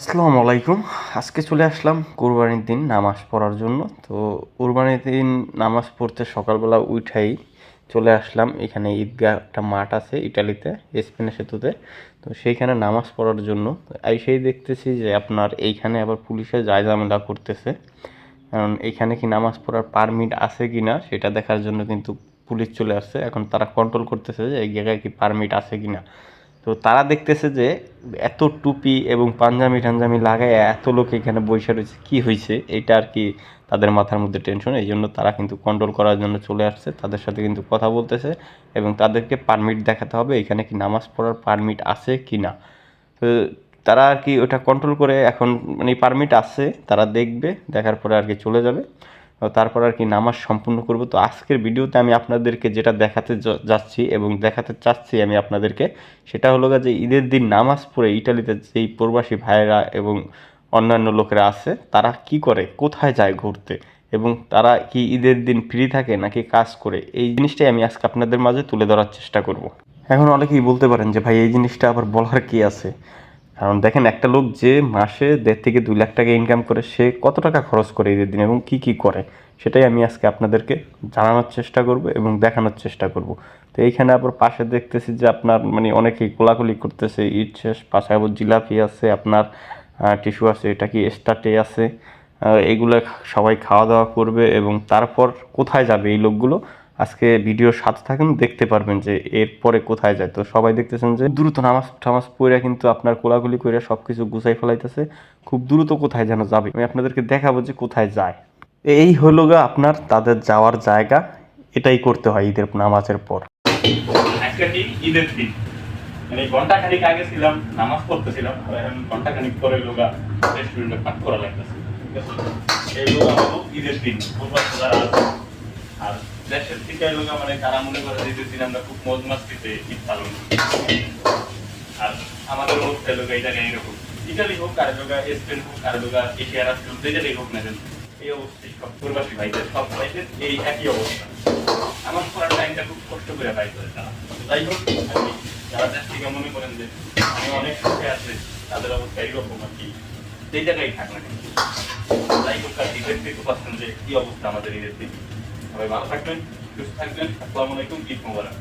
আসসালামু আলাইকুম। আজকে চলে আসলাম কোরবানির দিন নামাজ পড়ার জন্য। তো কোরবানির দিন নামাজ পড়তে সকালবেলা উঠাই চলে আসলাম। এখানে ঈদগাহ একটা মাঠ আছে ইটালিতে, স্পেনের সেতুতে। তো সেইখানে নামাজ পড়ার জন্য সেই দেখতেছি যে আপনার এইখানে আবার পুলিশে যায় ঝামেলা করতেছে। কারণ এইখানে কি নামাজ পড়ার পারমিট আছে কি না, সেটা দেখার জন্য কিন্তু পুলিশ চলে আসছে। এখন তারা কন্ট্রোল করতেছে যে এই জায়গায় কি পারমিট আছে কি না। তো তারা দেখতেছে যে এত টুপি এবং পাঞ্জামি টাঞ্জামি লাগায় এত লোক এখানে বসে রয়েছে, কী হয়েছে? এটা আর কি তাদের মাথার মধ্যে টেনশন এই জন্য তারা কিন্তু কন্ট্রোল করার জন্য চলে আসছে, তাদের সাথে কিন্তু কথা বলতেছে এবং তাদেরকে পারমিট দেখাতে হবে এখানে কি নামাজ পড়ার পারমিট আছে কি না। তো তারা আর কি ওটা কন্ট্রোল করে এখন মানে পারমিট আছে, তারা দেখবে, দেখার পরে আর কি চলে যাবে। তারপর আর কি নামাজ সম্পূর্ণ করব। তো আজকের ভিডিওতে আমি আপনাদেরকে যেটা দেখাতে যাচ্ছি এবং দেখাতে চাচ্ছি আমি আপনাদেরকে, সেটা হলো যে ঈদের দিন নামাজ পড়ে ইটালিতে যেই প্রবাসী ভাইয়েরা এবং অন্যান্য লোকেরা আছে, তারা কি করে, কোথায় যায় ঘুরতে এবং তারা কি ঈদের দিন ফ্রি থাকে নাকি কাজ করে, এই জিনিসটাই আমি আজকে আপনাদের মাঝে তুলে ধরার চেষ্টা করব। এখন অনেকেই বলতে পারেন যে ভাই, এই জিনিসটা আবার বলার কি আছে? কারণ দেখেন একটা লোক যে মাসে দেড় থেকে দুই লাখ টাকা ইনকাম করে, সে কত টাকা খরচ করে ঈদের দিন এবং কি কি করে? সেটাই আমি আজকে আপনাদেরকে জানানোর চেষ্টা করব এবং দেখানোর চেষ্টা করব। তো এইখানে আবার পাশে দেখতেছি যে আপনার মানে অনেকেই কোলাকুলি করতেছে, ঈদ শেষ, পাশে আবার জিলাপি আছে, আপনার টিস্যু আছে, এটা কি স্টার্টে আছে? এগুলো সবাই খাওয়া দাওয়া করবে এবং তারপর কোথায় যাবে এই লোকগুলো? আজকে ভিডিওর সাথে থাকেন, দেখতে পারবেন যে এরপরে কোথায় যায়। তো সবাই দেখতেছেন যে দ্রুত নামাজ টামাজ পড়ে কিন্তু আপনার কোলাগুলি করে সব কিছু গুছাই ফেলাইতেছে। খুব দ্রুত কোথায় যেন যাবে। আমি আপনাদেরকে দেখাবো যে কোথায় যায়। এই হলো গা আপনার তাদের যাওয়ার জায়গা। এটাই করতে হয় ঈদের নামাজের পর। মানে আর দেশের থেকে লোকা মানে তারা মনে করে যে দিন আমরা খুব মজ মাস্তিতে ঈদ পালন আর আমাদের অবস্থা লোকা এই জায়গায় এরকম। ইটালি হোক আর লোকা, স্পেন হোক আর লোকা, এশিয়া রাষ্ট্র যে জায়গায় হোক না এই অবস্থায় সব প্রবাসী ভাইদের, সব ভাইদের এই একই অবস্থা। আমার পড়ার টাইমটা খুব কষ্ট করে পাই করে তারা। যাই হোক যারা দেশ থেকে মনে করেন যে আমি অনেক সুখে আছে, তাদের অবস্থা এইরকম আর কি। সেই জায়গায় থাক না। যাই হোক, আর কি দেখতে পাচ্ছেন যে কি অবস্থা আমাদের ঈদের দিন সবাই ভালো থাকবেন সুস্থ থাকবেন। আসসালামু আলাইকুম ঈদ মোবারক।